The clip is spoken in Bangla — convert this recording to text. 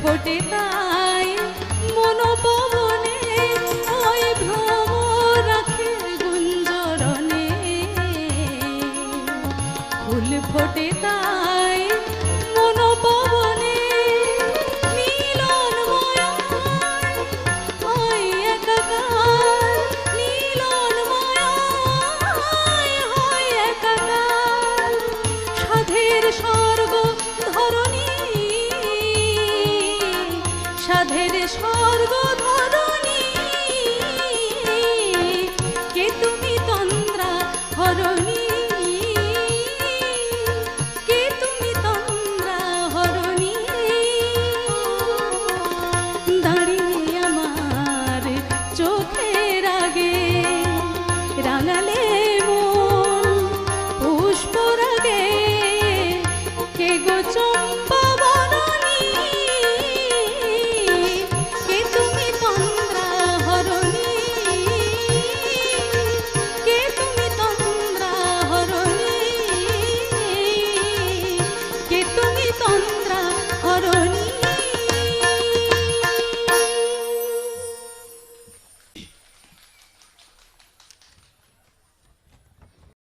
ফোটে তাই মনোপবনে ওই ভ্রম রাখে গুঞ্জরণে। ফুল ফোটে তাই todo